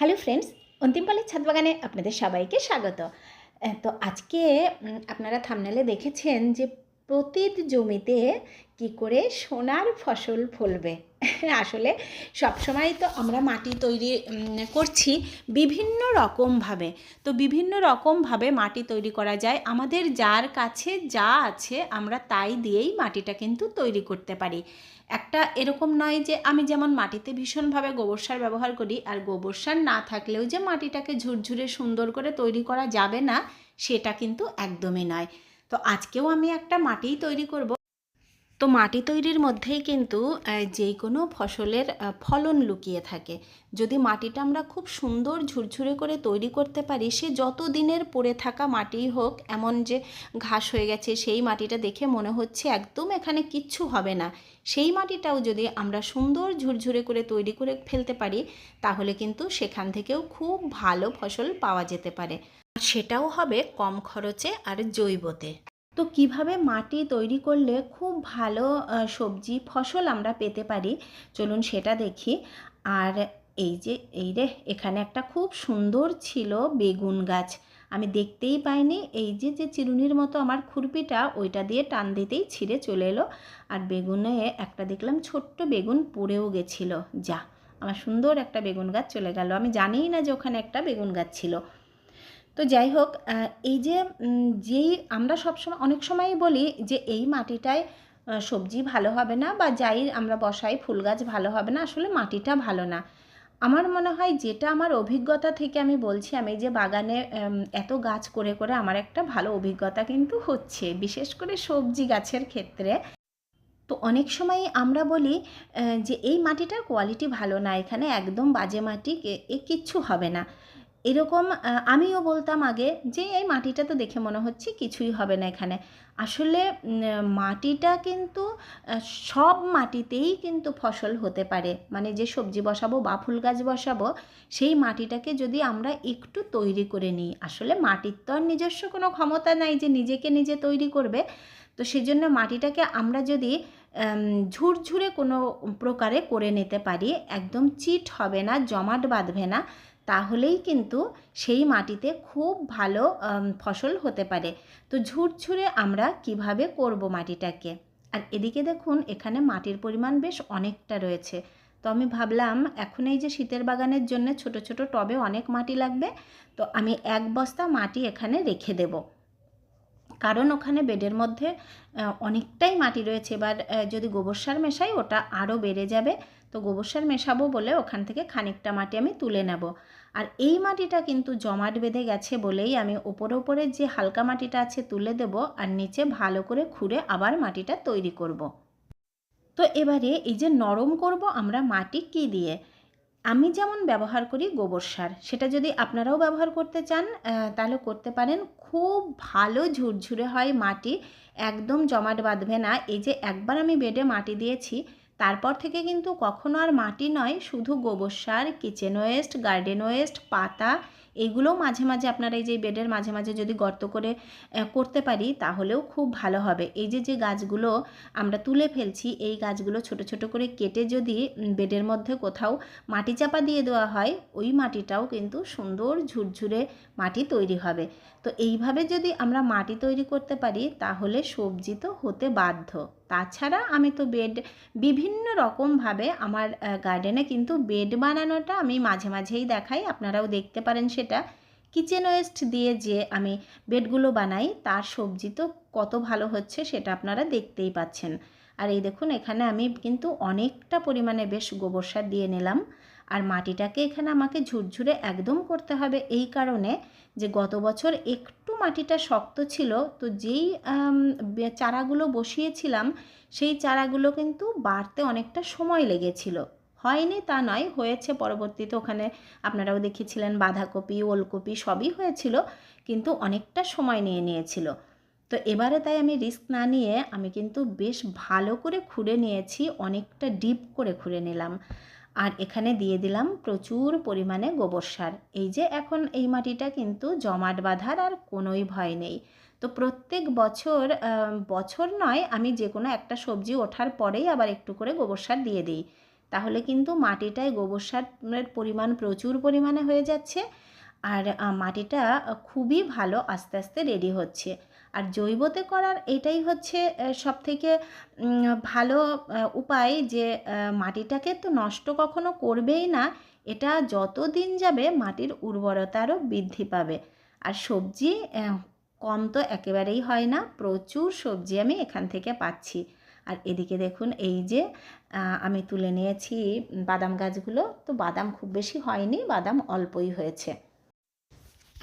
Hello friends অন্তিমকালের ছাদ বাগানে আপনাদের সবাইকে স্বাগত। তো আজকে আপনারা থামনেলে দেখেছেন যে প্রতিটি জমিতে কি করে সোনার ফসল ফলবে? আসলে সবসময় তো আমরা মাটি তৈরি করছি বিভিন্ন রকমভাবে। তো বিভিন্ন রকমভাবে মাটি তৈরি করা যায়। আমাদের যার কাছে যা আছে আমরা তাই দিয়েই মাটিটা কিন্তু তৈরি করতে পারি। একটা এরকম নয় যে আমি যেমন মাটিতে ভীষণভাবে গোবর সার ব্যবহার করি, আর গোবর সার না থাকলেও যে মাটিটাকে ঝুরঝুরে সুন্দর করে তৈরি করা যাবে না, সেটা কিন্তু একদমই নয়। তো আজকেও আমি একটা মাটিই তৈরি করব। তো মাটি তৈরির মধ্যেই কিন্তু যে কোনো ফসলের ফলন লুকিয়ে থাকে। যদি মাটিটা আমরা খুব সুন্দর ঝুরঝুরে করে তৈরি করতে পারি, সে যত দিনের পড়ে থাকা মাটিই হোক, এমন যে ঘাস হয়ে গেছে, সেই মাটিটা দেখে মনে হচ্ছে একদম এখানে কিচ্ছু হবে না। সেই মাটিটাও যদি আমরা সুন্দর ঝুরঝুরে করে তৈরি করে ফেলতে পারি, তাহলে কিন্তু সেখান থেকেও খুব ভালো ফসল পাওয়া যেতে পারে। সেটাও হবে কম খরচে আর জৈবতে। তো কীভাবে মাটি তৈরি করলে খুব ভালো সবজি, ফসল আমরা পেতে পারি? চলুন সেটা দেখি। আর এই যে, এই রে, এখানে একটা খুব সুন্দর ছিল বেগুন গাছ। আমি দেখতেই পাইনি। এই যে যে চিরুনির মতো আমার খুরপিটা, ওইটা দিয়ে টান দিতেই ছিঁড়ে চলে এলো। আর বেগুনে একটা দেখলাম ছোট্ট বেগুন পড়েও গেছিল। যা, আমার সুন্দর একটা বেগুন গাছ চলে গেল। আমি জানিই না যে ওখানে একটা বেগুন গাছ ছিল। তো যাই হোক এই যে যেই আমরা সবসময় অনেক সময়ই বলি যে এই মাটিটায় সবজি ভালো হবে না বা যাই আমরা বসাই ফুল গাছ ভালো হবে না, আসলে মাটিটা ভালো না। আমার মনে হয় যেটা আমার অভিজ্ঞতা থেকে আমি বলছি, আমি যে বাগানে এত গাছ করে করে আমার একটা ভালো অভিজ্ঞতা কিন্তু হচ্ছে, বিশেষ করে সবজি গাছের ক্ষেত্রে। তো অনেক সময় আমরা বলি যে এই মাটিটার কোয়ালিটি ভালো না, এখানে একদম বাজে মাটি এ- কিচ্ছু হবে না। এরকম আমিও বলতাম আগে যে, এই মাটিটা তো দেখে মনে হচ্ছে কিছুই হবে না এখানে। আসলে মাটিটা কিন্তু সব মাটিতেই কিন্তু ফসল হতে পারে। মানে যে সবজি বসাবো বা ফুল গাছ বসাবো, সেই মাটিটাকে যদি আমরা একটু তৈরি করে নিই, আসলে মাটির তো আর নিজস্ব কোনো ক্ষমতা নাই যে নিজেকে নিজে তৈরি করবে। তো সেজন্য মাটিটাকে আমরা যদি ঝুরঝুরে কোনো প্রকারে করে নিতে পারি, একদম চিট হবে না, জমাট বাঁধবে না তাহলেই কিন্তু সেই মাটিতে খুব ভালো ফসল হতে পারে। তো ঝুরঝুরে আমরা কীভাবে করব মাটিটাকে? আর এদিকে দেখুন, এখানে মাটির পরিমাণ বেশ অনেকটা রয়েছে। তো আমি ভাবলাম, এখন এই যে শীতের বাগানের জন্য ছোট ছোট টবে অনেক মাটি লাগবে, তো আমি এক বস্তা মাটি এখানে রেখে দেব। কারণ ওখানে বেডের মধ্যে অনেকটাই মাটি রয়েছে। এবার যদি গোবর সার মেশাই, ওটা আরও বেড়ে যাবে। তো গোবর সার মেশাবো বলে ওখান থেকে খানিকটা মাটি আমি তুলে নেব। আর এই মাটিটা কিন্তু জমাট বেঁধে গেছে বলেই আমি ওপরে ওপরে যে হালকা মাটিটা আছে তুলে দেব আর নিচে ভালো করে খুঁড়ে আবার মাটিটা তৈরি করব। তো এবারে এই যে নরম করব আমরা মাটি কি দিয়ে? আমি যেমন ব্যবহার করি গোবর সার, সেটা যদি আপনারাও ব্যবহার করতে চান তাহলে করতে পারেন। খুব ভালো ঝুরঝুরে হয় মাটি, একদম জমাট বাঁধবে না। এই যে একবার আমি বেডে মাটি দিয়েছি, তারপর থেকে কিন্তু কখনো আর মাটি নয়, শুধু গোবর সার কিচেন ওয়েস্ট গার্ডেন ওয়েস্ট পাতা এইগুলোও মাঝে মাঝে আপনারা এই যে বেডের মাঝে মাঝে যদি গর্ত করে করতে পারি, তাহলেও খুব ভালো হবে। এই যে যে গাছগুলো আমরা তুলে ফেলছি, এই গাছগুলো ছোট ছোট করে কেটে যদি বেডের মধ্যে কোথাও মাটি চাপা দিয়ে দেওয়া হয়, ওই মাটিটাও কিন্তু সুন্দর ঝুরঝুরে মাটি তৈরি হবে। তো এইভাবে যদি আমরা মাটি তৈরি করতে পারি, তাহলে সবজি তো হতে বাধ্য। তাছাড়া আমি তো বেড, বিভিন্ন রকমভাবে আমার গার্ডেনে কিন্তু বেড বানানোটা আমি মাঝে মাঝেই দেখাই। আপনারাও দেখতে পারেন সেটা। কিচেন ওয়েস্ট দিয়ে যে আমি বেডগুলো বানাই, তার সবজি তো কত ভালো হচ্ছে সেটা আপনারা দেখতেই পাচ্ছেন। আর এই দেখুন, এখানে আমি কিন্তু অনেকটা পরিমাণে বেশ গোবর সার দিয়ে নিলাম। আর মাটিটাকে এখানে আমাকে ঝুরঝুরে একদম করতে হবে এই কারণে যে গত বছর একটু মাটিটা শক্ত ছিল, তো যেই চারাগুলো বসিয়েছিলাম, সেই চারাগুলো কিন্তু বাড়তে অনেকটা সময় লেগেছিল। হয়নি, তা নয়, হয়েছে পরবর্তীতে। ওখানে আপনারাও দেখেছিলেন, বাঁধাকপি, ওলকপি সবই হয়েছিল, কিন্তু অনেকটা সময় নিয়ে নিয়েছিল। তো এবারে তাই আমি রিস্ক না নিয়ে আমি কিন্তু বেশ ভালো করে খুঁড়ে নিয়েছি, অনেকটা ডিপ করে খুঁড়ে নিলাম। আর এখানে দিয়ে দিলাম প্রচুর পরিমাণে গোবর সার। এই যে এখন এই মাটিটা কিন্তু জমাট বাঁধার আর কোনোই ভয় নেই। তো প্রত্যেক বছর বছর নয়, আমি যে কোনো একটা সবজি ওঠার পরেই আবার একটু করে গোবর সার দিয়ে দিই। তাহলে কিন্তু মাটিটায় গোবর সারের পরিমাণ প্রচুর পরিমাণে হয়ে যাচ্ছে। আর মাটিটা খুবই ভালো আস্তে আস্তে রেডি হচ্ছে। আর জৈবতে করার এটাই হচ্ছে সব থেকে ভালো উপায় যে মাটিটাকে তো নষ্ট কখনো করবেই না, এটা যত দিন যাবে মাটির উর্বরতারও বৃদ্ধি পাবে। আর সবজি কম তো একেবারেই হয় না, প্রচুর সবজি আমি এখান থেকে পাচ্ছি। আর এদিকে দেখুন, এই যে আমি তুলে নিয়েছি বাদাম গাছগুলো। তো বাদাম খুব বেশি হয়নি, বাদাম অল্পই হয়েছে।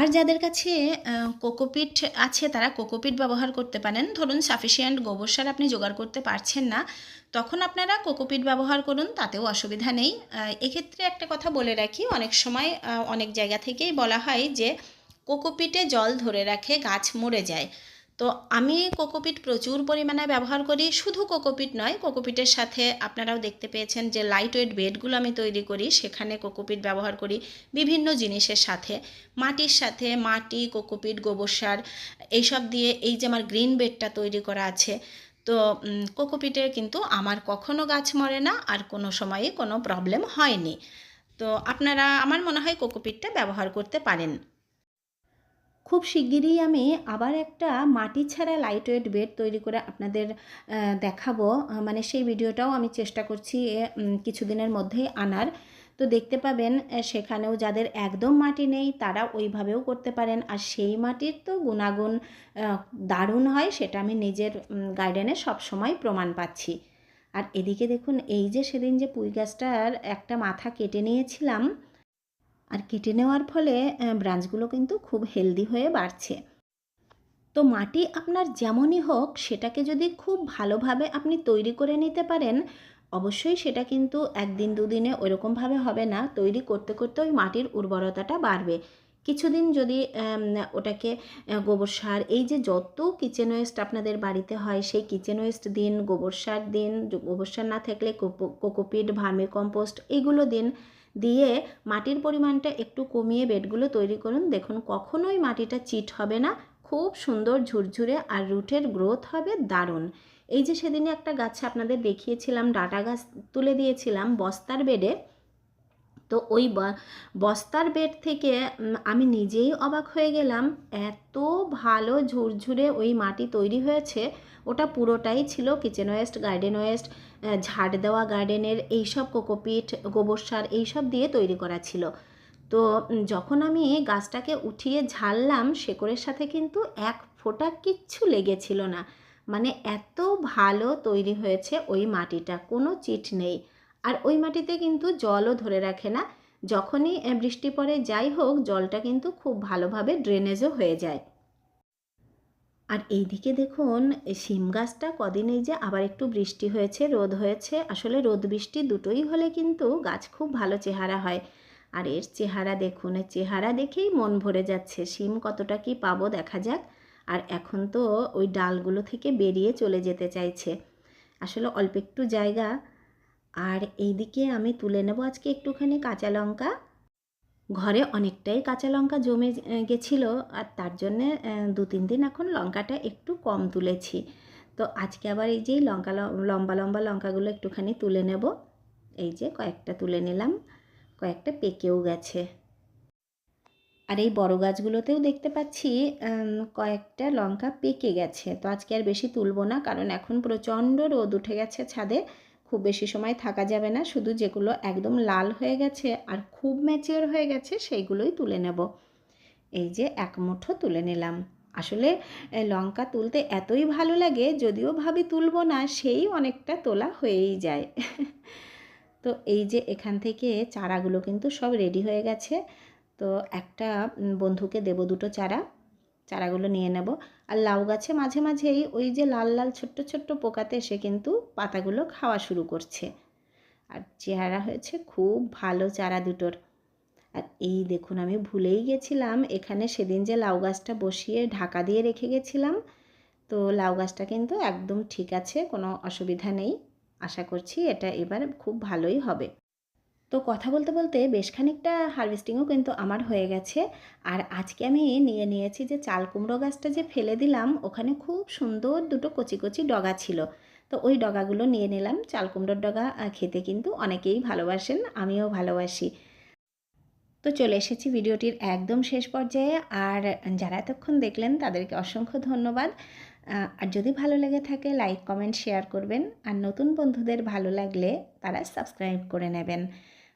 আর যাদের কাছে কোকোপিট আছে, তারা কোকোপিট ব্যবহার করতে পারেন। ধরুন, সাফিসিয়েন্ট গোবর সার আপনি জোগাড় করতে পারছেন না, তখন আপনারা কোকোপিট ব্যবহার করুন, তাতেও অসুবিধা নেই। এক্ষেত্রে একটা কথা বলে রাখি, অনেক সময় অনেক জায়গা থেকেই বলা হয় যে কোকোপিটে জল ধরে রাখে, গাছ মরে যায়। তো আমি কোকোপিট প্রচুর পরিমাণে ব্যবহার করি। শুধু কোকোপিট নয়, কোকোপিটের সাথে আপনারাও দেখতে পেয়েছেন যে লাইট ওয়েট বেডগুলো আমি তৈরি করি, সেখানে কোকোপিট ব্যবহার করি বিভিন্ন জিনিসের সাথে। মাটির সাথে মাটি, কোকোপিট, গোবর সার, এইসব দিয়ে এই যে আমার গ্রিন বেডটা তৈরি করা আছে, তো কোকোপিটে কিন্তু আমার কখনো গাছ মরে না আর কোনো সময়ে কোনো প্রবলেম হয়নি। তো আপনারা, আমার মনে হয় কোকোপিটটা ব্যবহার করতে পারেন। খুব শিগগিরই আমি আবার একটা মাটি ছাড়া লাইট ওয়েট বেড তৈরি করে আপনাদের দেখাবো। মানে সেই ভিডিওটাও আমি চেষ্টা করছি কিছুদিনের মধ্যেই আনার। তো দেখতে পাবেন সেখানেও যাদের একদম মাটি নেই, তারা ওইভাবেও করতে পারেন। আর সেই মাটির তো গুণাগুণ দারুণ হয়, সেটা আমি নিজের গার্ডেনে সবসময় প্রমাণ পাচ্ছি। আর এদিকে দেখুন, এই যে সেদিন যে পুঁই গাছটার একটা মাথা কেটে নিয়েছিলাম আর কেটে নেওয়ার ফলে ব্রাঞ্চগুলো কিন্তু খুব হেলদি হয়ে বাড়ছে। তো মাটি আপনার যেমনই হোক, সেটাকে যদি খুব ভালোভাবে আপনি তৈরি করে নিতে পারেন, অবশ্যই সেটা কিন্তু একদিন দুদিনে ওইরকমভাবে হবে না। তৈরি করতে করতে ওই মাটির উর্বরতাটা বাড়বে। কিছুদিন যদি ওটাকে গোবর সার, এই যে যত কিচেন ওয়েস্ট আপনাদের বাড়িতে হয়, সেই কিচেন ওয়েস্ট দিন, গোবর সার দিন, গোবর সার না থাকলে কোকো- কোকোপিট ভার্মি কম্পোস্ট এইগুলো দিন। দিয়ে মাটির পরিমাণটা একটু কমিয়ে বেডগুলো তৈরি করুন। দেখুন, কখনোই মাটিটা চিট হবে না। খুব সুন্দর ঝুরঝুরে আর রুটের গ্রোথ হবে দারুণ। এই যে সেদিনে একটা গাছ আপনাদের দেখিয়েছিলাম, ডাটা গাছ তুলে দিয়েছিলাম বস্তার বেডে। তো ওই বস্তার বেড থেকে আমি নিজেই অবাক হয়ে গেলাম। এত ভালো ঝুরঝুরে ওই মাটি তৈরি হয়েছে। ওটা পুরোটাই ছিল কিচেন ওয়েস্ট, গার্ডেন ওয়েস্ট ঝাড় দেওয়া গার্ডেনের এইসব কোকোপিট, গোবর সার এইসব দিয়ে তৈরি করা ছিল। তো যখন আমি গাছটাকে উঠিয়ে ঝাড়লাম, শেকড়ের সাথে কিন্তু এক ফোঁটা কিচ্ছু লেগেছিল না। মানে এত ভালো তৈরি হয়েছে ওই মাটিটা, কোনো চিট নেই। আর ওই মাটিতে কিন্তু জলও ধরে রাখে না। যখনই বৃষ্টি পড়ে, যাই হোক, জলটা কিন্তু খুব ভালোভাবে ড্রেনেজও হয়ে যায়। আর এইদিকে দেখুন শিম গাছটা কদিন এই যে আবার একটু বৃষ্টি হয়েছে, রোদ হয়েছে। আসলে রোদ বৃষ্টি দুটোই হলে কিন্তু গাছ খুব ভালো চেহারা হয়। আর এর চেহারা দেখুন চেহারা দেখেই মন ভরে যাচ্ছে। শিম কতটা কি পাবো দেখা যাক। আর এখন তো ওই ডালগুলো থেকে বেরিয়ে চলে যেতে চাইছে। আসলে অল্প একটু জায়গা আর এইদিকে আমি তুলে নেব আজকে একটুখানি কাঁচা লঙ্কা। ঘরে অনেকটাই কাঁচা লঙ্কা জমে গেছিল আর তার জন্যে দু তিন দিন এখন লঙ্কাটা একটু কম তুলেছি। তো আজকে আবার এই যে লঙ্কা লম্বা লম্বা লঙ্কাগুলো একটুখানি তুলে নেব। এই যে কয়েকটা তুলে নিলাম, কয়েকটা পেকেও গেছে। আর এই বড় গাছগুলোতেও দেখতে পাচ্ছি কয়েকটা লঙ্কা পেকে গেছে। তো আজকে আর বেশি তুলবো না, কারণ এখন প্রচণ্ড রোদ উঠে গেছে ছাদে। খুব বেশি সময় থাকা যাবে না। শুধু যেগুলো একদম লাল হয়ে গেছে আর খুব ম্যাচিওর হয়ে গেছে সেইগুলোই তুলে নেব। এই যে এক মুঠো তুলে নিলাম। আসলে লঙ্কা তুলতে এতই ভালো লাগে যদিও ভাবি তুলবো না, সেই অনেকটা তোলা হয়েই যায়। তো এই যে এখান থেকে চারাগুলো কিন্তু সব রেডি হয়ে গেছে। তো একটা বন্ধুকে দেব দুটো চারা। চারাগুলো নিয়ে নেব। আর লাউ গাছে মাঝে মাঝেই ওই যে লাল লাল ছোট্ট ছোট্ট পোকাতে এসে কিন্তু পাতাগুলো খাওয়া শুরু করছে। আর চেহারা হয়েছে খুব ভালো চারা দুটোর। আর এই দেখুন, আমি ভুলেই গেছিলাম, এখানে সেদিন যে লাউ গাছটা বসিয়ে ঢাকা দিয়ে রেখে গেছিলাম, তো লাউ গাছটা কিন্তু একদম ঠিক আছে, কোনো অসুবিধা নেই। আশা করছি এটা এবার খুব ভালোই হবে। তো কথা বলতে বলতে বেশ খানিকটা হারভেস্টিংও কিন্তু আমার হয়ে গেছে। আর আজকে আমি নিয়ে নিয়েছি যে চাল কুমড়ো গাছটা যে ফেলে দিলাম, ওখানে খুব সুন্দর দুটো কচি কচি ডগা ছিল। তো ওই ডগাগুলো নিয়ে নিলাম। চাল কুমড়োর ডগা খেতে কিন্তু অনেকেই ভালোবাসেন, আমিও ভালোবাসি। তো চলে এসেছি ভিডিওটির একদম শেষ পর্যায়ে। আর যারা এতক্ষণ দেখলেন, তাদেরকে অসংখ্য ধন্যবাদ। আর যদি ভালো লেগে থাকে লাইক কমেন্ট শেয়ার করবেন। আর নতুন বন্ধুদের ভালো লাগলে তারা সাবস্ক্রাইব করে নেবেন।